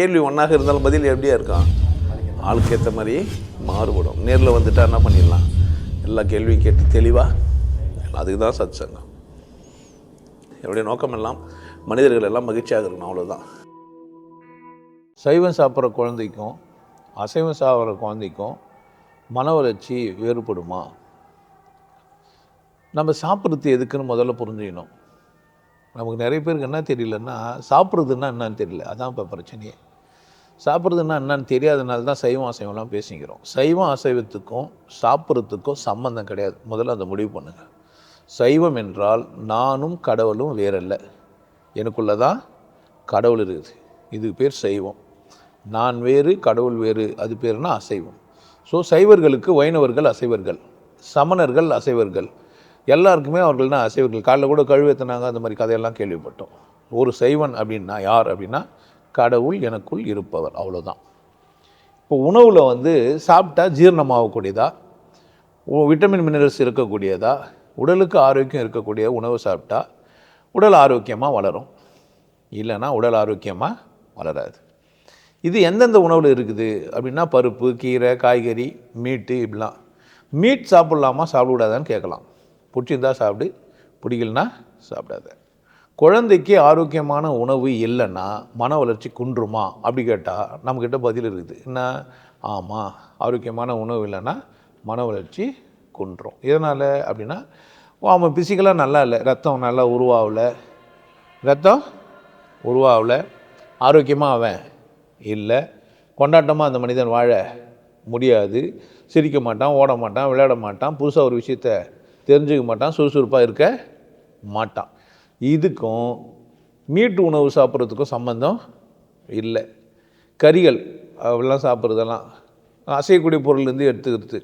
கேள்வி ஒன்றாக இருந்தாலும் பதில் எப்படியா இருக்கான் ஆளுக்கு ஏற்ற மாதிரி மாறுபடும். நேரில் வந்துட்டா என்ன பண்ணிடலாம்? எல்லா கேள்வியும் கேட்டு தெளிவாக அதுக்கு தான் சத் சங்கம் என்னுடைய நோக்கம் எல்லாம் மனிதர்கள் எல்லாம் மகிழ்ச்சியாக இருக்கணும் அவ்வளோதான் சைவம் சாப்பிட்ற குழந்தைக்கும் அசைவம் சாப்பிட்ற குழந்தைக்கும் மன வளர்ச்சி வேறுபடுமா? நம்ம சாப்பிட்றது எதுக்குன்னு முதல்ல புரிஞ்சுக்கணும். நமக்கு நிறைய பேருக்கு என்ன தெரியலன்னா சாப்பிட்றதுன்னா என்னன்னு தெரியல. அதான் இப்போ பிரச்சனையே. சாப்பிட்றதுன்னா என்னன்னு தெரியாதனால தான் சைவம் அசைவம்லாம் பேசிக்கிறோம். சைவம் அசைவத்துக்கும் சாப்பிட்றதுக்கும் சம்மந்தம் கிடையாது. முதல்ல அதை முடிவு பண்ணுங்கள் சைவம் என்றால் நானும் கடவுளும் வேறல்ல. எனக்குள்ள தான் கடவுள் இருக்குது. இது பேர் சைவம். நான் வேறு கடவுள் வேறு அது பேர்னா அசைவம். ஸோ சைவர்களுக்கு வைணவர்கள் அசைவர்கள் சமணர்கள் அசைவர்கள் எல்லாருக்குமே அவர்கள்னா அசைவர்கள். காலைல கூட கழுவேத்தினாங்க அந்த மாதிரி கதையெல்லாம் கேள்விப்பட்டோம். ஒரு சைவன் அப்படின்னா யார் அப்படின்னா கடவுள் எனக்குள் இருப்பவர். அவ்வளோதான் இப்போ உணவில் வந்து சாப்பிட்டா ஜீரணமாகக்கூடியதா? Vitamin minerals இருக்கக்கூடியதா? உடலுக்கு ஆரோக்கியம் இருக்கக்கூடிய உணவு சாப்பிட்டா உடல் ஆரோக்கியமாக வளரும்? இல்லைன்னா உடல் ஆரோக்கியமாக வளராது. இது எந்தெந்த உணவில் இருக்குது? அப்படின்னா பருப்பு கீரை காய்கறி மீட்டு இப்படிலாம். மீட் சாப்பிட்லாமா சாப்பிடக்கூடாதான்னு கேட்கலாம். பிடிச்சிருந்தா சாப்பிடு பிடிக்கலனா சாப்பிடாத. குழந்தைக்கு ஆரோக்கியமான உணவு இல்லைன்னா மன வளர்ச்சி குன்றுமா? அப்படி கேட்டால் நம்மக்கிட்ட பதில் இருக்குது. என்ன? ஆமாம் ஆரோக்கியமான உணவு இல்லைன்னா மன வளர்ச்சி குன்றும். எதனால் அப்படின்னா அவன் பிசிக்கலாக நல்லா இல்லை. ரத்தம் நல்லா உருவாகலை. ரத்தம் உருவாகலை. ஆரோக்கியமாக அவன் இல்லை. கொண்டாட்டமாக அந்த மனிதன் வாழ முடியாது. சிரிக்க மாட்டான் ஓட மாட்டான் விளையாட மாட்டான். புதுசாக ஒரு விஷயத்த தெரிஞ்சுக்க மாட்டான் சுறுசுறுப்பாக இருக்க மாட்டான். இதுக்கும் மீட்டு உணவு சாப்பிட்றதுக்கும் சம்பந்தம் இல்லை. கறிகள் அப்படிலாம் சாப்பிட்றதெல்லாம். அசையக்கூடிய பொருள்லேருந்து எடுத்துக்கிறது.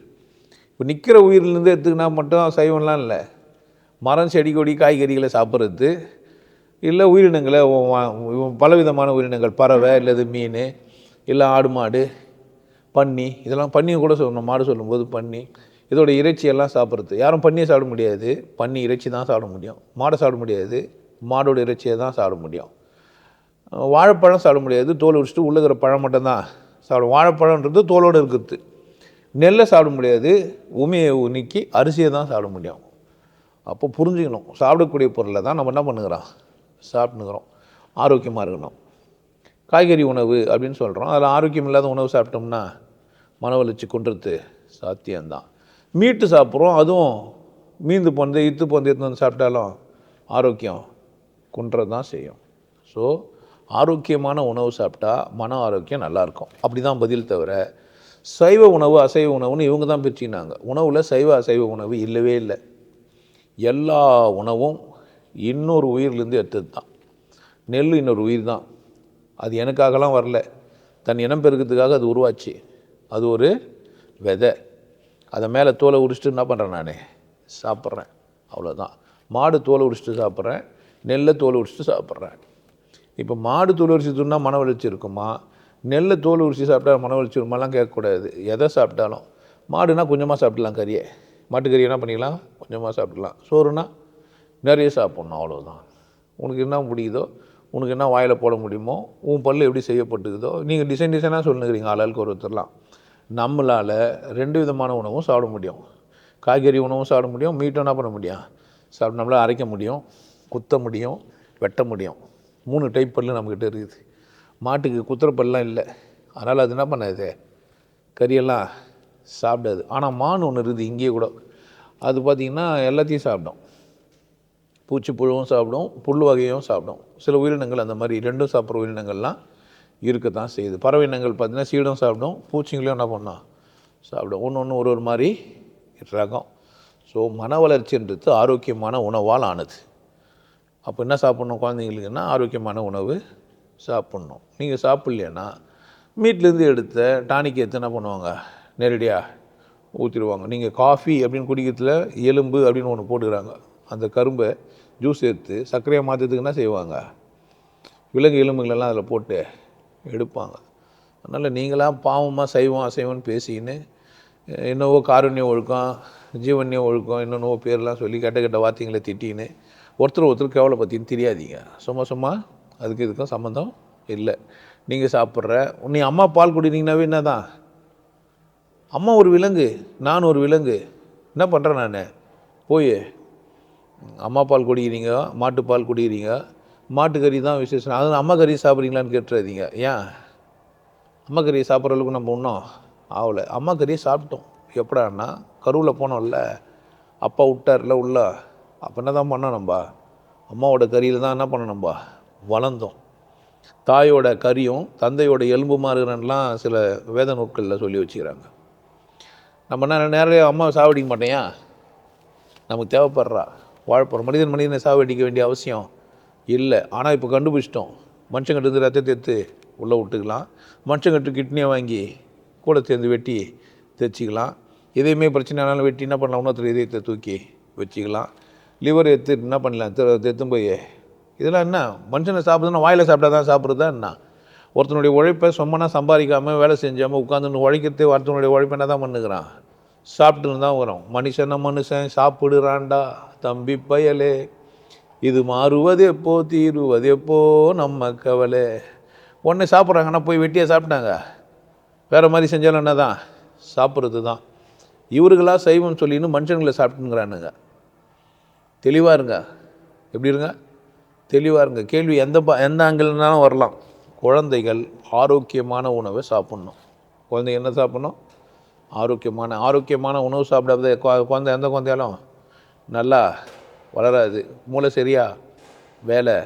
இப்போ நிற்கிற உயிரிலேருந்து எடுத்துக்கினா மட்டும் சைவம்லாம் இல்லை. மரம் செடி கொடி காய்கறிகளை சாப்பிட்றது. இல்லை உயிரினங்களை பலவிதமான உயிரினங்கள். பறவை இல்லது மீன் இல்லை ஆடு மாடு பன்னி. இதெல்லாம் பன்னியை கூட சொல்லணும் மாடு சொல்லும்போது பன்னி. இதோட இறைச்சியெல்லாம் சாப்பிட்றது. யாரும் பன்னியை சாப்பிட முடியாது. பன்னி இறைச்சி தான் சாப்பிட முடியும். மாடை சாப்பிட முடியாது. மாடோட இறைச்சியை தான் சாப்பிட முடியும். வாழைப்பழம் சாப்பிட முடியாது. தோல் உரிச்சிட்டு உள்ள இருக்கிற பழம் மட்டும்தான் சாப்பிடும். வாழைப்பழம்ன்றது தோலோடு இருக்கிறது. நெல்லை சாப்பிட முடியாது. உமையை நீக்கி அரிசியை தான் சாப்பிட முடியும். அப்போ புரிஞ்சுக்கணும். சாப்பிடக்கூடிய பொருளை தான் நம்ம என்ன பண்ணுகிறோம்? சாப்பிட்டுக்கிறோம். ஆரோக்கியமாக இருக்கணும். காய்கறி உணவு அப்படின்னு சொல்கிறோம் அதில் ஆரோக்கியம் இல்லாத உணவு சாப்பிட்டோம்னா மன வளர்ச்சி சாத்தியம்தான். மீட்டு சாப்பிட்றோம் அதுவும் மீந்து போனது இத்து போனது எடுத்து வந்து சாப்பிட்டாலும் ஆரோக்கியம் குன்றது தான் செய்யும். ஸோ ஆரோக்கியமான உணவு சாப்பிட்டா மன ஆரோக்கியம் நல்லாயிருக்கும். அப்படி தான் பதில் தவிர சைவ உணவு அசைவ உணவுன்னு இவங்க தான் பிரிச்சினாங்க உணவில் சைவ அசைவ உணவு இல்லவே இல்லை. எல்லா உணவும் இன்னொரு உயிர்லேருந்து எடுத்தது தான். நெல் இன்னொரு உயிர் தான். அது எனக்காகலாம் வரல. தன் இனம் பெருக்கிறதுக்காக அது உருவாச்சு. அது ஒரு விதை. அதை மேலே தோலை உரிச்சிட்டு என்ன பண்ணுறேன் நான்? சாப்பிட்றேன். அவ்வளோதான். மாடு தோலை உரிச்சிட்டு சாப்பிட்றேன். நெல்லை தோலை உரிச்சிட்டு சாப்பிட்றேன். இப்போ மாடு தோல் உரிச்சி தின்னா மன வளர்ச்சி இருக்குமா? நெல்லை தோல் உரிச்சி சாப்பிட்டா மன வளர்ச்சி கேட்கக்கூடாது. எதை சாப்பிட்டாலும். மாடுனா கொஞ்சமாக சாப்பிடலாம் கறியை. மாட்டுக்கறி என்ன பண்ணிக்கலாம்? கொஞ்சமாக சாப்பிடலாம் சோறுனா நிறைய சாப்பிட்ணும். அவ்வளோதான். உனக்கு என்ன முடியுதோ உனக்கு என்ன வாயில் போட முடியுமோ உன் பல்லு எப்படி செய்யப்பட்டுக்குதோ நீங்கள் டிசைன் டிசைனாக சொல்லுங்கிறீங்க. ஆளாளுக்கு ஒருத்தர்லாம். நம்மளால் ரெண்டு விதமான உணவும் சாப்பிட முடியும். காய்கறி உணவும் சாப்பிட முடியும் மீட்டும் என்ன பண்ண முடியும்? சாப்பிட நம்மளால் அரைக்க முடியும் குத்த முடியும் வெட்ட முடியும். மூணு டைப் பல்லு நம்மக்கிட்ட இருக்குது. மாட்டுக்கு குத்துற பல்லாம் இல்லை. அதனால் அது என்ன பண்ணாது? கறியெல்லாம் சாப்பிடாது. ஆனால் மான் ஒன்று இருக்குது இங்கேயே கூட. அது பார்த்திங்கன்னா எல்லாத்தையும் சாப்பிடும். பூச்சி புழுவும் சாப்பிடும் புல் வகையும் சாப்பிடும். சில உயிரினங்கள் அந்த மாதிரி ரெண்டும் சாப்பிட்ற உயிரினங்கள்லாம் இருக்க தான் செய்யுது. பறவை இனங்கள் பார்த்திங்கன்னா சீடும் சாப்பிடும் பூச்சிங்களையும் என்ன பண்ணோம் சாப்பிடும். ஒன்று ஒன்று ஒரு ஒரு மாதிரி ரகம். ஸோ மன வளர்ச்சின்றது ஆரோக்கியமான உணவால் ஆனது. அப்போ என்ன சாப்பிட்ணும் குழந்தைங்களுக்குன்னா ஆரோக்கியமான உணவு சாப்பிட்ணும். நீங்கள் சாப்பிட்லைன்னா மீட்லேருந்து எடுத்த டானிக் எடுத்து என்ன பண்ணுவாங்க? நேரடியாக ஊற்றிடுவாங்க நீங்கள் காஃபி அப்படின்னு குடிக்கிறதுல எலும்பு அப்படின்னு ஒன்று போட்டுக்கிறாங்க. அந்த கரும்பை ஜூஸ் எடுத்து சர்க்கரையை மாற்றுறதுக்கு என்ன செய்வாங்க? விலங்கு எலும்புகளெல்லாம் அதில் போட்டு எடுப்பாங்க. அதனால் நீங்களாம் பாவமாக சைவம் அசைவம்னு பேசிக்கின்னு என்னவோ காருண்ய ஒழுக்கம் ஜீவன்ய ஒழுக்கம் என்னென்னவோ பேர்லாம் சொல்லி கெட்ட கெட்ட வார்த்தைங்களை திட்டின்னு ஒருத்தர் ஒருத்தர் கேவலை பற்றின்னு தெரியாதீங்க. சும்மா சும்மா அதுக்கு இதுக்கும் சம்மந்தம் இல்லை. நீங்கள் சாப்பிட்ற நீ அம்மா பால் குடினீங்கன்னாவே என்ன தான் அம்மா ஒரு விலங்கு நான் ஒரு விலங்கு. என்ன பண்ணுறேன் நான்? போய் அம்மா பால் குடிக்கிறீங்க மாட்டுப்பால் குடிக்கிறீங்க மாட்டுக்கறி தான் விசேஷம். அது அம்மா கறி சாப்பிட்றீங்களான்னு கேட்டுறாதீங்க. ஏன்? அம்மா கறியை சாப்பிட்ற அளவுக்கு நம்ம ஒன்றும் ஆகலை. அம்மா கறியை சாப்பிட்டோம். எப்படான்னா கருவில் போனோம்ல. அப்பா விட்டார்ல உள்ள. அப்போ என்ன தான் பண்ணோம் நம்ம? அம்மாவோட கறியில் தான் என்ன பண்ணோம் நம்ம? வளர்ந்தோம். தாயோட கறியும் தந்தையோட எலும்பு மாறுகிறன்லாம் சில வேத நூட்களில் சொல்லி வச்சுக்கிறாங்க. நம்ம என்ன நேரடியாக அம்மாவை சாவடிக்க மாட்டேயா நமக்கு தேவைப்படுறா. வாழ்ப்புற மனிதன் மனிதனை சாவடிக்க வேண்டிய அவசியம். இல்லை. ஆனால் இப்போ கண்டுபிடிச்சிட்டோம். மனுஷங்கிட்ட ரத்தத்தை எடுத்து உள்ளே விட்டுக்கலாம். மனுஷங்கிட்ட கிட்னியை வாங்கி கூட சேர்ந்து வெட்டி தைச்சிக்கலாம் எதையுமே பிரச்சனை ஆனாலும் வெட்டி என்ன பண்ணலாம்? இன்னொருத்தர் இதயத்தை தூக்கி வச்சுக்கலாம். லிவர் எடுத்து என்ன பண்ணலாம்? தெத்தும் போய் இதெல்லாம் என்ன? மனுஷனை சாப்பிடுதுன்னா வாயில் சாப்பிட்டா தான் சாப்பிட்றதா என்ன? ஒருத்தனுடைய உழைப்பை சும்மனா சம்பாதிக்காமல் வேலை செஞ்சாமல் உட்காந்துன்னு உழைக்கிறதே ஒருத்தனுடைய உழைப்பை என்ன தான் பண்ணுகிறான்? சாப்பிட்டுன்னு தான் வரும் மனுஷனை மனுஷன் சாப்பிடுறான்டா. தம்பி பயலே. இது மாறுவது எப்போ தீருவது எப்போ நம்ம கவலை. ஒன்று சாப்பிட்றாங்கன்னா போய் வெட்டியாக சாப்பிட்டாங்க. வேறு மாதிரி செஞ்சாலும் என்ன தான் சாப்பிட்றது தான் இவர்களாக சைவம் சொல்லின்னு மனுஷங்களை சாப்பிட்டுங்கிறானுங்க. தெளிவாக இருங்க. எப்படி இருங்க? தெளிவாக இருங்க. கேள்வி எந்த ப எந்த ஆங்கிள்னாலும் வரலாம். குழந்தைகள் ஆரோக்கியமான உணவை சாப்பிட்ணும். குழந்தைங்க என்ன சாப்பிட்ணும்? ஆரோக்கியமான ஆரோக்கியமான உணவு சாப்பிடாத குழந்தை எந்த குழந்தையாலும் நல்லா வளராது. மூளை சரியாக வேலை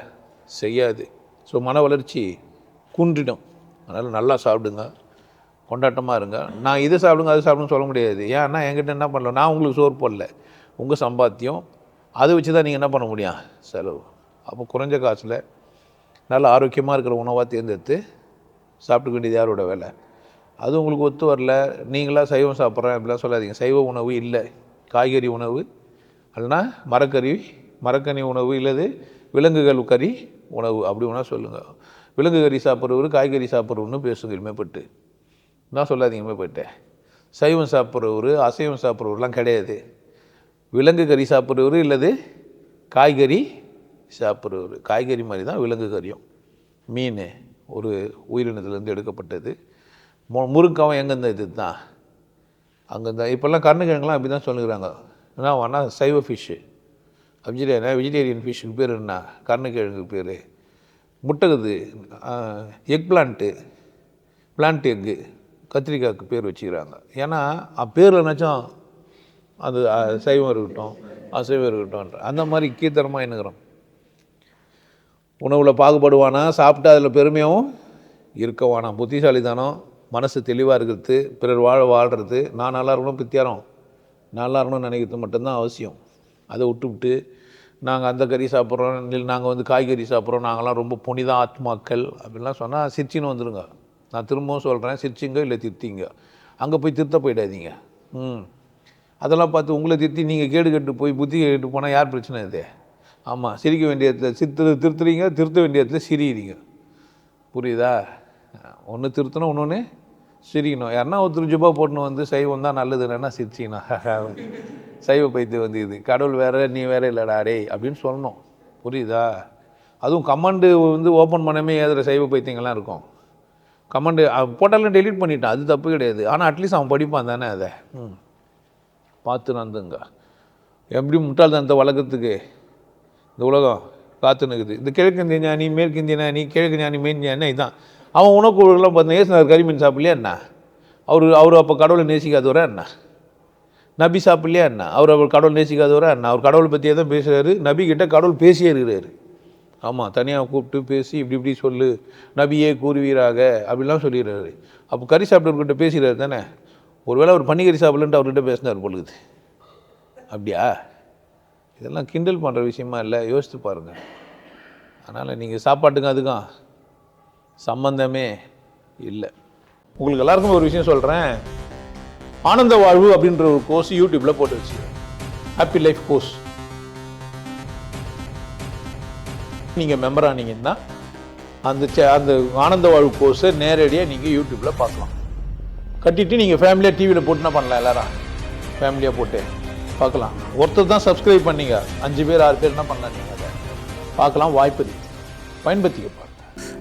செய்யாது. ஸோ மன வளர்ச்சி குன்றிடும். அதனால் நல்லா சாப்பிடுங்க. கொண்டாட்டமாக இருங்க. நான் இதை சாப்பிடுங்க அது சாப்பிடுங்க சொல்ல முடியாது. ஏன்னா என்கிட்ட என்ன பண்ணல? நான் உங்களுக்கு சோறு போடல. உங்கள் சம்பாத்தியம் அதை வச்சு தான் நீங்கள் என்ன பண்ண முடியும்? செலவு. அப்போ குறைஞ்ச காசில் நல்ல ஆரோக்கியமாக இருக்கிற உணவாக தேர்ந்தெடுத்து சாப்பிட்டுக்க வேண்டியது யாரோட வேலை? அது உங்களுக்கு ஒத்து வரல. நீங்களாக சைவம் சாப்பிட்றேன் அப்படிலாம் சொல்லாதீங்க. சைவ உணவு இல்லை. காய்கறி உணவு அல்லனா மரக்கறி மரக்கனி உணவு இல்லது விலங்குகள் கறி உணவு அப்படி ஒன்றா சொல்லுங்கள் விலங்கு கறி சாப்பிட்றவர் காய்கறி சாப்பிட்றவர்னு பேசுங்க இனிமேப்பட்டு. நான் சொல்லாதீங்க இனிமேப்பட்டு. சைவம் சாப்பிட்றவர் அசைவம் சாப்பிட்றவர்லாம் கிடையாது. விலங்கு கறி சாப்பிட்றவர் இல்லது காய்கறி சாப்பிட்றவர். காய்கறி மாதிரி தான் விலங்கு கறியும். மீன் ஒரு உயிரினத்துலேருந்து எடுக்கப்பட்டது. மு முருங்காவும் எங்கேருந்து இது தான். அங்கே இப்போல்லாம் கருணக்கிழங்குலாம் அப்படி தான் சொல்லுகிறாங்க. என்ன வேணா சைவ ஃபிஷ்ஷு வெஜிடேரியன் வெஜிடேரியன் ஃபிஷ்ஷுக்கு பேர் என்ன? கருணக்கிழங்கு பேர். முட்டைக்குது எக் பிளான்ட்டு பிளான்ட் எக்கு கத்திரிக்காய்க்கு பேர் வச்சுக்கிறாங்க. ஏன்னா பேர் என்னாச்சும் அது சைவம் இருக்கட்டும் அசைவம் இருக்கட்டும்ன்ற. அந்த மாதிரி கீர்த்தனமாக எண்ணுகிறோம். உணவில் பாகுபடுவானா? சாப்பிட்டு அதில் பெருமையாகவும் இருக்கவானா? புத்திசாலிதானம் மனசு தெளிவாக இருக்கிறது பிறர் வாழ வாழ்கிறது நான் நல்லா இருக்கணும் பித்தியாரம். நல்லா இருக்கணும்னு நினைக்கிறது மட்டும்தான் அவசியம். அதை விட்டுவிட்டு நாங்கள் அந்த கறி சாப்பிட்றோம் இல்லை நாங்கள் வந்து காய்கறி சாப்பிட்றோம் நாங்களாம் ரொம்ப புனித ஆத்மாக்கள் அப்படிலாம் சொன்னால் சிரிச்சின்னு வந்துடுங்க நான் திரும்பவும் சொல்கிறேன் சிரிச்சிங்க இல்லை திருத்திங்க. அங்கே போய் திருத்த போயிடாதீங்க. ம். அதெல்லாம் பார்த்து உங்களை திருத்தி நீங்கள் கேடு கெட்டு போய் புத்தி கேட்டு போனால் யார் பிரச்சனை இது? ஆமாம் சிரிக்க வேண்டிய இடத்துல சித்து திருத்துறீங்க திருத்த வேண்டிய இடத்துல சிரிக்கிறீங்க. புரியுதா? ஒன்று திருத்தணும் இன்னொன்று சிரிக்கணும். யாருன்னா ஒருத்தர் ஜுபா போட்டுன்னு வந்து சைவம் தான் நல்லது இல்லைன்னா சிரிச்சிக்கணும். சைவ பைத்து வந்து இது. கடவுள் வேறு நீ வேற இல்லைடா டேய் அப்படின்னு சொல்லணும். புரியுதா? அதுவும் கமெண்டு வந்து ஓப்பன் பண்ணாமே ஏதுற சைவ பைத்தியங்கள்லாம் இருக்கும். கமெண்டு போட்டாலும் டெலீட் பண்ணிட்டான். அது தப்பு கிடையாது. ஆனால் அட்லீஸ்ட் அவன் படிப்பான் தானே அதை. ம். பார்த்து நந்துங்க எப்படி முட்டாள்தனத்தை வளர்க்குறதுக்கு? இந்த உலகம் காத்து நிற்குது இந்த கிழக்கு இந்திய ஞானி மேற்கு இந்திய ஞானி கிழக்கு ஞானி மேன் ஞானி இதான். அவன் உணவுக்குழுலாம் பார்த்தா ஏசுனார் கரிமீன் சாப்பிடலையா என்ன? அவர் அவர் அப்போ கடவுளை நேசிக்காதவரா என்ன? நபி சாப்பிடலையா என்ன? அவர் அவர் கடவுள் நேசிக்காதவரா என்ன? அவர் கடவுளை பற்றியே தான் பேசுகிறாரு நபி கிட்ட கடவுள் பேசியே இருக்கிறாரு. ஆமாம் தனியாக கூப்பிட்டு பேசி இப்படி இப்படி சொல்லு நபியே கூறுவீராக அப்படிலாம் சொல்லிடுறாரு. அப்போ கறி சாப்பிட்டவர்கிட்ட பேசுகிறாரு தானே? ஒருவேளை அவர் பன்னிக்கறி சாப்பிடலன்ட்டு அவர்கிட்ட பேசினார் பொழுது அப்படியா? இதெல்லாம் கிண்டல் பண்ணுற விஷயமா இல்லை? யோசித்து பாருங்கள் அதனால் நீங்கள் சாப்பாட்டுக்கும் அதுக்கும் சம்பந்தமே இல்லை. உங்களுக்கு எல்லாருக்கும் ஒரு விஷயம் சொல்கிறேன் ஆனந்த வாழ்வு அப்படின்ற ஒரு கோர்ஸ் யூடியூப்பில் போட்டு வச்சு ஹாப்பி லைஃப் கோர்ஸ் நீங்கள் மெம்பர் ஆனீங்கன்னா அந்த சே- அந்த ஆனந்த வாழ்வு கோர்ஸை நேரடியாக நீங்கள் யூடியூப்பில் பார்க்கலாம். கட்டிட்டு நீங்கள் ஃபேமிலியாக டிவியில் போட்டுனா பண்ணலாம் எல்லாரும். ஃபேமிலியாக போட்டு பார்க்கலாம். ஒருத்தர் தான் சப்ஸ்கிரைப் பண்ணீங்க. அஞ்சு பேர் ஆறு பேர் என்ன பண்ணலாம் நீங்கள் அதை? பார்க்கலாம் வாய்ப்பு இருக்கு. பயன்படுத்திக்க